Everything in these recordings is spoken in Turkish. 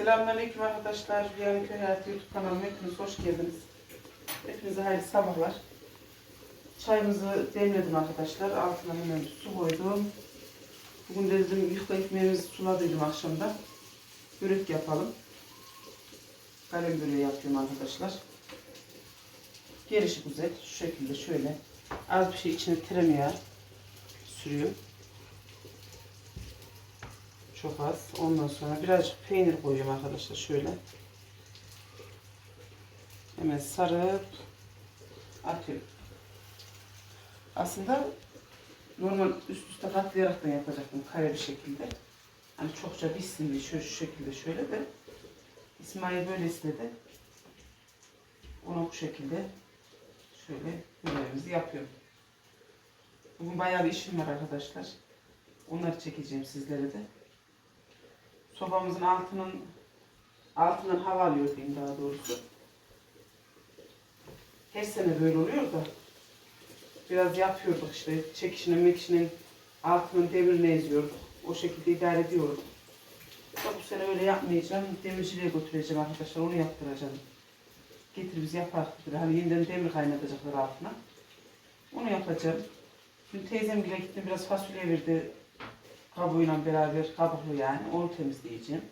Selamünaleyküm arkadaşlar. Rüyanın Köy Hayatı YouTube kanalıma hepiniz hoş geldiniz. Hepinize hayırlı sabahlar. Çayımızı demledim arkadaşlar. Altına hemen su koydum. Bugün de dedim yufka ekmeğimizi suladıydım akşamda. Börek yapalım. Kalem böreği yapıyorum arkadaşlar. Gelişi güzel. Şu şekilde şöyle. Az bir şey içine tereyağı sürüyorum. Çok az. Ondan sonra birazcık peynir koyuyorum arkadaşlar şöyle. Hemen sarıp atıyorum. Aslında normal üst üste katlayarak da yapacaktım kare bir şekilde. Hani çokça bitsin diye şöyle şu şekilde şöyle de İsmail böyle istedi. Ona bu şekilde şöyle böreğimizi yapıyorum. Bugün bayağı bir işim var arkadaşlar. Onları çekeceğim sizlere de. Sobamızın altının altından hava alıyor diyeyim daha doğrusu. Her sene böyle oluyor da biraz yapıyorduk işte çekişinin mekişinin altının demirini eziyorduk. O şekilde idare ediyorduk. Da bu sene öyle yapmayacağım. Demirciliğe götüreceğim arkadaşlar. Onu yaptıracağım. Getir biz dediler. Hani yeniden demir kaynatacaklar altına. Onu yapacağım. Dün teyzem bile gittim biraz fasulye verdi kabuğuyla beraber kabuklu yani onu temizleyeceğim.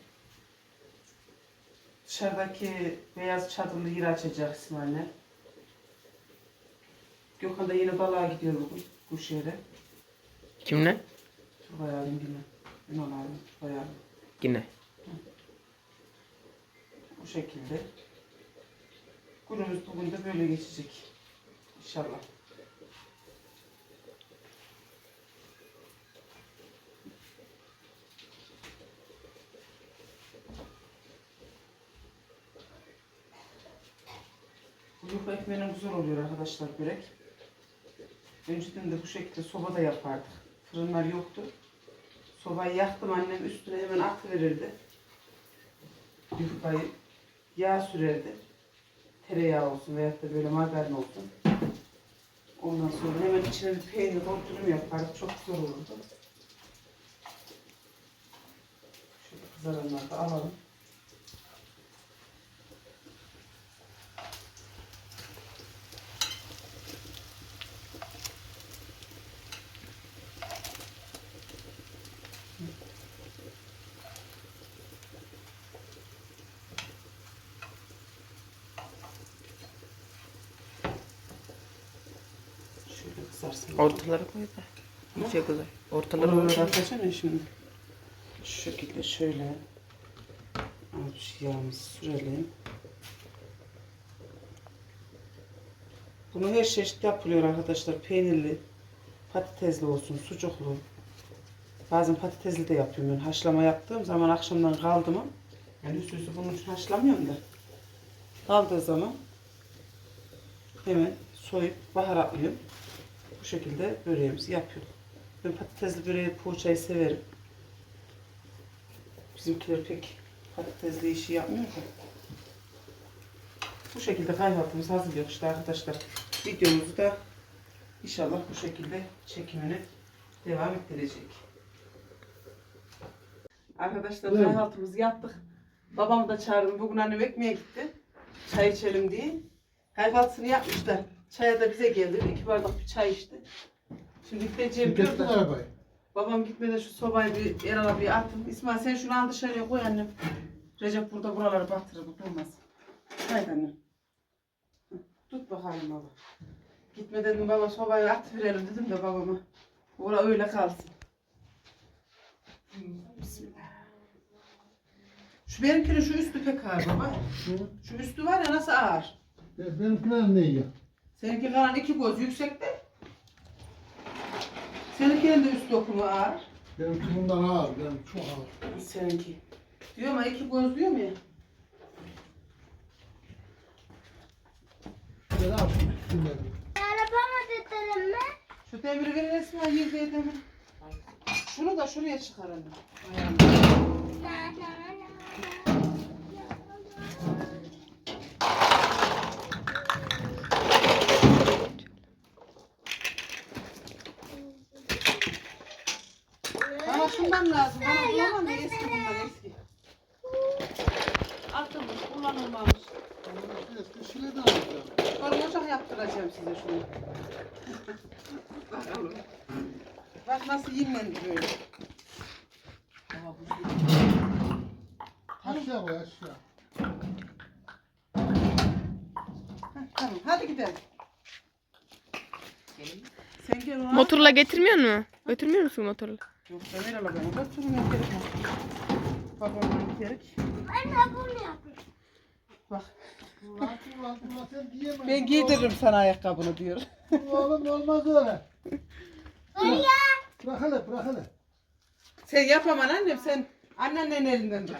Dışarıdaki beyaz çadırlı yeri açacak İsmail'le. Gökhan da yine balığa gidiyor bugün kuş yere. Kimle? Turgay abim yine. Ünal abim, Turgay abim. Yine. Bu şekilde. Günümüz bugün de böyle geçecek. İnşallah. Yufka ekmeğine güzel oluyor arkadaşlar börek. Önceden de bu şekilde sobada yapardık. Fırınlar yoktu. Sobayı yaktım annem üstüne hemen atıverirdi. Yufkayı yağ sürerdi. Tereyağı olsun veyahut da böyle margarin olsun. Ondan sonra hemen içine bir peynir doldurum yapardık. Çok güzel olurdu. Şöyle kızaranları da alalım. Şöyle kızarsın. Ortalara koy da. İyice güzel. Ortalara Oraları koy. atacağım ya şimdi. Şu şekilde şöyle. Bir şey yağımızı sürelim. Bunu her çeşit yapılıyor arkadaşlar. Peynirli, patatesli olsun, sucuklu. Bazen patatesli de yapıyorum ben. Haşlama yaptığım zaman akşamdan kaldı mı? Yani üst üste bunun için haşlamıyorum da. Kaldığı zaman hemen soyup baharatlıyorum. Bu şekilde böreğimizi yapıyorum. Ben patatesli böreği poğaçayı severim. Bizimkiler pek patatesli işi yapmıyor da. Bu şekilde kahvaltımızı hazırlıyoruz işte arkadaşlar. Videomuzu da inşallah bu şekilde çekimini devam ettirecek. Arkadaşlar Buyurun. kahvaltımızı yaptık. Babamı da çağırdım. Bugün annem ekmeğe gitti. Çay içelim diye. Kahvaltısını yapmışlar. Çaya da bize geldi. Bir iki bardak bir çay içti. Şimdi gideceğim diyor da. arabayı. Babam gitmeden şu sobayı bir Eral'a bir atın. İsmail sen şunu al dışarıya koy annem. Recep burada buraları batırır bu durmaz. Haydi annem. Hı, Tut bakalım baba. Gitme dedim baba sobayı at verelim dedim de babama. Ora öyle kalsın. Bismillah. Şu benimkinin şu üstü pek ağır baba. Şu üstü var ya nasıl ağır. E, Benimkiler ne ya? Seninki kalan iki göz yüksekte. Seninkinin de üst dokumu ağır. Benimki bundan ağır, benim çok ağır. Seninki. Diyor ama iki göz diyor mu ya? Ben şunu, şunu. Arabama tutalım mı? Şu demiri verin Esma yerde demir. Şunu da şuraya çıkaralım. Ayağını. Bana şundan lazım. Bana bulamam da eski bunlar eski. Yaptıracağım size şunu. Bak nasıl yinlendi böyle. Aşağı koy aşağı. Heh, Tamam hadi gidelim. Sen gel ona. Motorla getirmiyor mu? Götürmüyor musun motorla? Yok ver ala bana. Bak şunu gerek yok. Bak onu gerek. Anne bunu yapın. Bak. Ulan ulan ulan sen. Ben giydiririm sana ayakkabını diyor. Oğlum olmaz öyle. Hayır. Bırak hele bırak hele. Sen yapamam annem sen anneannenin elinden tut.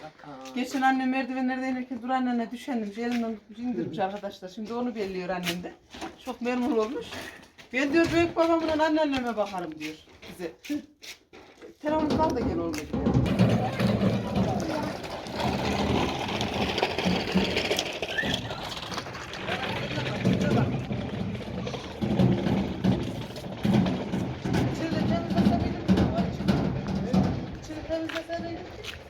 Geçen annem merdivenlerde inerken dur annene düşendim. Elinden indirmiş arkadaşlar. Şimdi onu belliyor annem de. Çok memnun olmuş. Ben diyor büyük babamın anneanneme bakarım diyor bize. Telefonundan da gel. İçeri Thank you.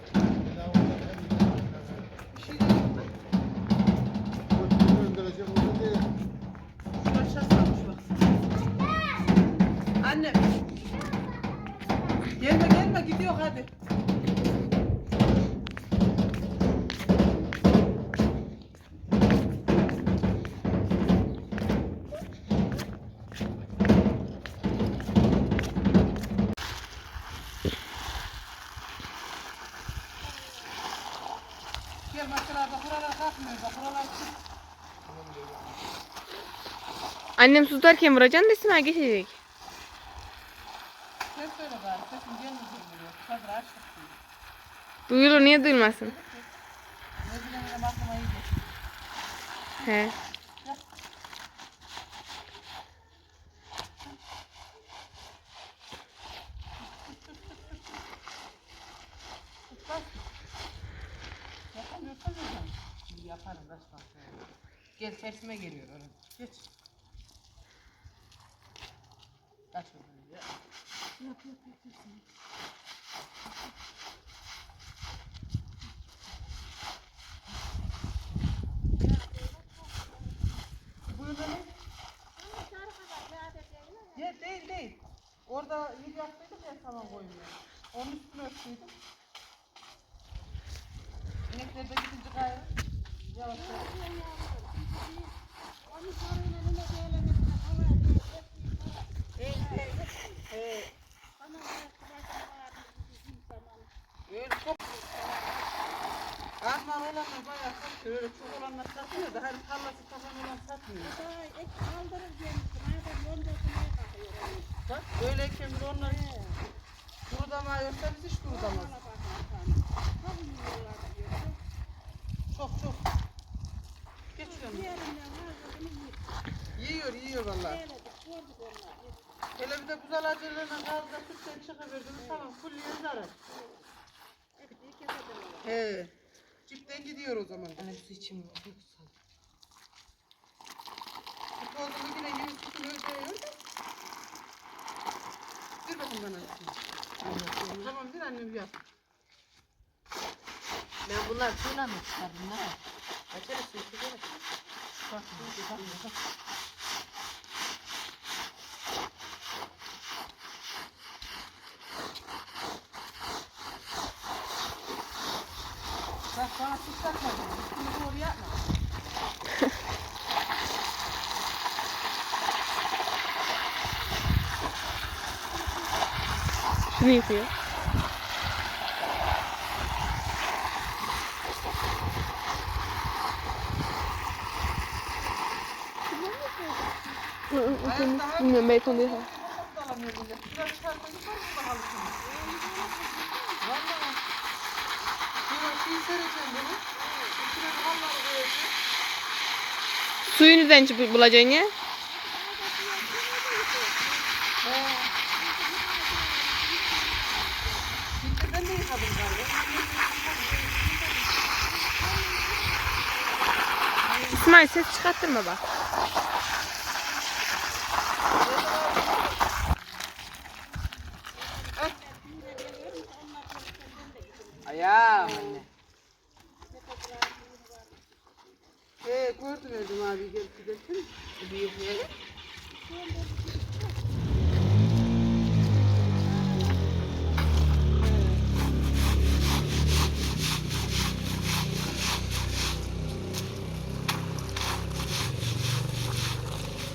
Annem su tutarken vuracaksın da İsmail geçecek. Sen söyle bari sesin gelmiyor açtık diyor. Duyulur niye duyulmasın? Ne bileyim aklıma iyi geçti. He. Yaparım resmen. Gel tersime geliyor öyle. Geç. Aç onu ya. Yap yap yap ne? Ya değil değil. Orada yıl yaptıydım ya tamam koymuyor. Onun üstüne örtüydüm. İnekler de gidince gayrı. Armağan olanlar bayağı satıyor. Öyle çok olanlar satmıyor da hani tarlası kapan olan satmıyor. Bak öyleyken bir onlar kurudamıyorsa biz hiç kurudamaz. Çok çok. Yiyor yiyor vallahi. Hele bir de güzel acılarına kaldı da sütten çıkıverdim. Tamam full yiyor zarar. He. Cipten gidiyor o zaman. Anne su içim yok. Futbolda yine yeni sütün öldürüyor da. Bir bakın bana. Tamam bir annem yap. Ben bunlar suyla mı çıkardım ne? Açarız suyu çıkarız. Bak, bak, bak. Bak bana süt takma. Üstünü doğru yapma. Şunu yıkıyor. Hı, hı, hı. Bilmiyorum belki onu yıkar. Biraz çıkarsa yukarı mı bakalım şimdi? Valla. Şöyle suyu nereden çıkıp bulacaksın ya? İsmail ses çıkarttırma bak. Ayağım anne. He gördüm Erdem abi giderken. Büyük yeri.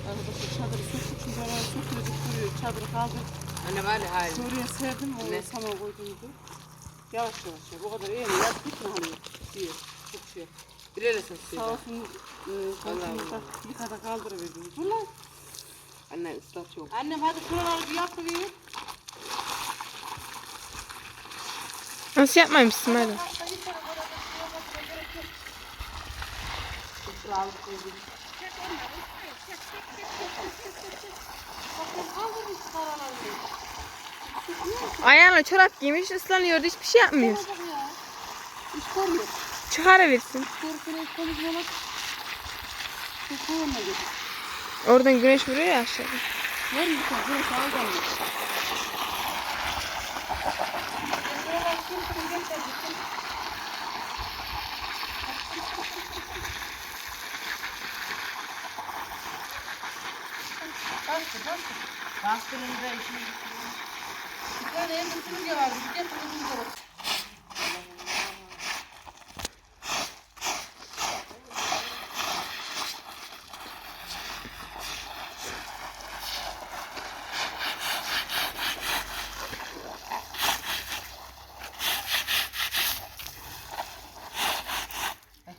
Arkadaşlar çadırı söktük çünkü sökülecek duruyor. Çadırı kaldır. Anne var ya hayır. Şuraya serdim o Ne? saman koyduğumdu. Yavaş yavaş ya. Bu kadar iyi mi? Yaz gitme hani. Diye. Çok şey. Bir ele satıyor. Sağ olsun. E, komşumuzda bir kadar kaldırıverdim. Dur lan. Anne ıslatıyor. Annem hadi şuraları bir yapıver. Nasıl yapmamışsın hadi. Ayağına çorap giymiş ıslanıyordu hiçbir şey yapmıyor. İş görmüyor. Çıkarıversin. Doğrusunu hiç konuşmuyorlar. Çok koyma dedi. Oradan güneş vuruyor ya aşağıda. Ver misin? Dur sağ ol. Bastırınca işini Böyle hem süpürge Bir de süpürge var. Hep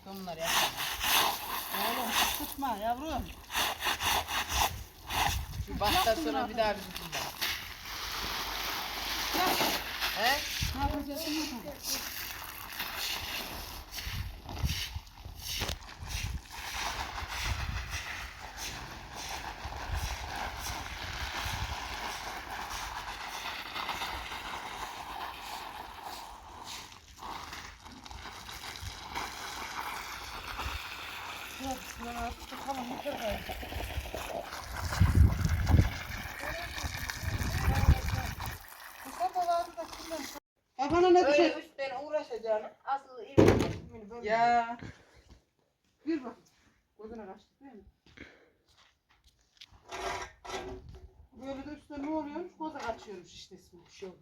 onlar yapar. Oğlum tutma yavrum. Şu baştan sonra bir daha bir tutun. He? Ne yapacaksın? Ne yapacaksın? Kafana ne düşer? Öyle üstten uğraşacağını asıl iyi böyle. Ya. Bir bak. Gözüne kaçtı değil mi? Böyle de üstte ne oluyormuş? Koza kaçıyormuş işte ismi. Şu.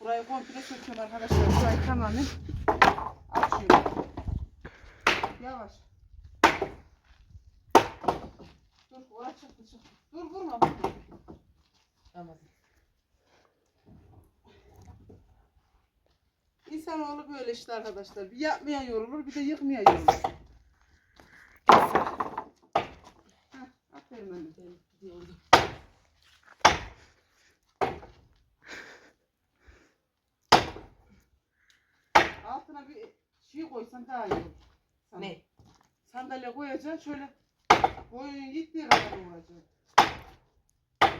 Burayı komple söküyorum arkadaşlar. Burayı tamamen açıyorum. Yavaş. Dur, oraya çıktı çıktı. Dur vurma. Tamam. İnsanoğlu böyle işte arkadaşlar. Bir yapmaya yorulur, bir de yıkmaya yorulur. Heh, aferin anne. Gidiyordum. Altına bir şey koysan daha iyi olur. Sana. Ne? Sandalye koyacaksın şöyle boyun gittiği kadar. Heh,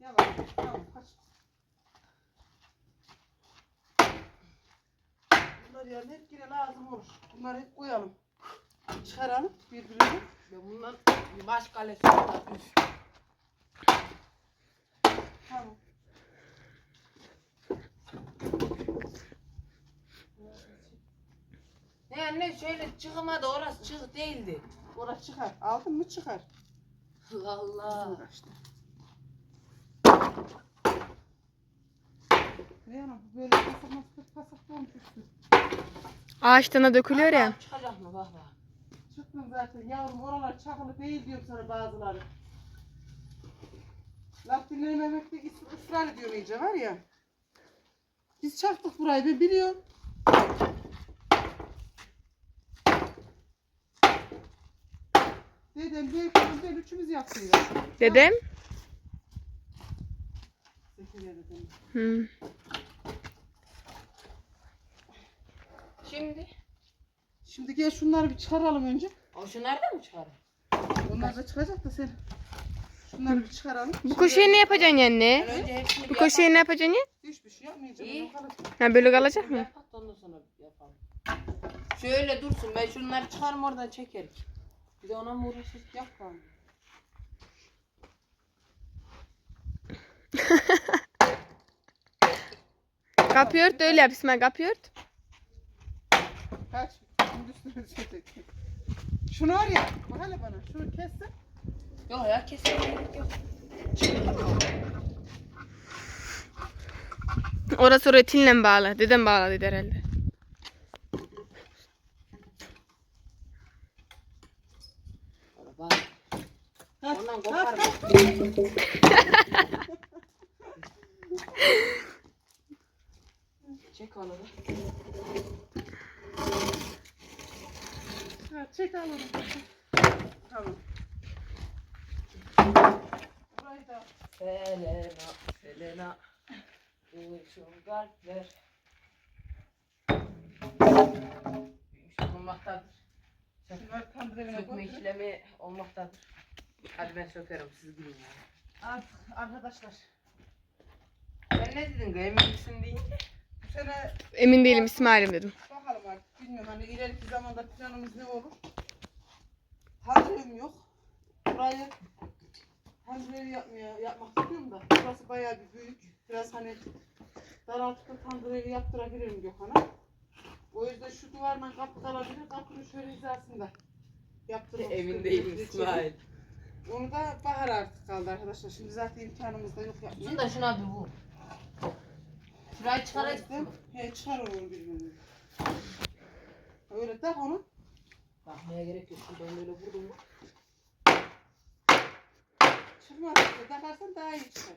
Yavaş. Tamam kaç. Bunlar yani hep yine lazım olur. Bunları hep koyalım. Çıkaralım birbirine. Ben bundan bir baş kalesi. Tamam. Ne anne şöyle çıkmadı orası çık değildi. Orası çıkar. Aldın mı çıkar. Allah Allah. Uğraştı. Böyle pasak masak pasak olmuş üstü. Ağaçtan da dökülüyor ya. Allah'ım Çıkacak mı bak bak. Çıktın zaten yavrum oralar çakılı değil diyorum sana bazıları. Laf dinlememekte is- ısrar ediyor iyice var ya. Biz çaktık burayı ben biliyorum. Dedem, babam, ben üçümüz yaptık ya. Dedem. Zekeriya dedem. Hmm. Şimdi. Şimdi gel şunları bir çıkaralım önce. O şu nereden mi çıkarır? Onlar da çıkacak da sen. Şunları bir çıkaralım. Bu koşuyu ne yapacaksın Ben anne? önce hepsini Bu bir koşuyu ne yapacaksın ya? Hiçbir şey yapmayacağım. İyi. Ha böyle kalacak mı? Yapak da ondan sonra yapalım. Şöyle dursun ben şunları çıkarım oradan çekerim. Bir de ona mı uğraşırız? Yap bakalım. Kapıyı ört öyle yap İsmail kapıyı ört. Kaç. Üstüne çötek. Şunu oraya. Bak hele bana. Şunu kessin. Yok ya kesin gerek yok. Orası oraya tinle bağlı. Dedem bağladıydı herhalde. Bak. Ondan kopar mı? Çek da. Ha, çek al onu. Tamam. Burayı da Selena, Selena. Uçum kalpler. Büyümüş olmaktadır. şunları tam evine Sökme işlemi olmaktadır. Hadi ben sökerim siz gidin yani. Artık arkadaşlar. Sen ne dedin? Emin misin değil. Bu sene Emin değilim İsmail'im dedim. bakalım artık. Bilmiyorum hani ileriki zamanda planımız ne olur. Hazırım yok. Burayı tandır yapmaya yapmak istiyorum da. Burası bayağı bir büyük. Biraz hani daraltıp da tandır evi yaptırabilirim Gökhan'a. O yüzden şu duvarla kapı kalabilir. Kapının şöyle hizasında yaptırmak Emin istiyorum. değilim. İsmail. Onu da bahar artık kaldı arkadaşlar. Şimdi zaten imkanımız da yok yapmaya. Şunu da şuna bir vur. Şurayı çıkar yüzden he, çıkar onu birbirine. Öyle tak onu. Bakmaya gerek yok. Şuradan böyle vurdum. mu? Çıkmaz. Takarsan daha iyi çıkar.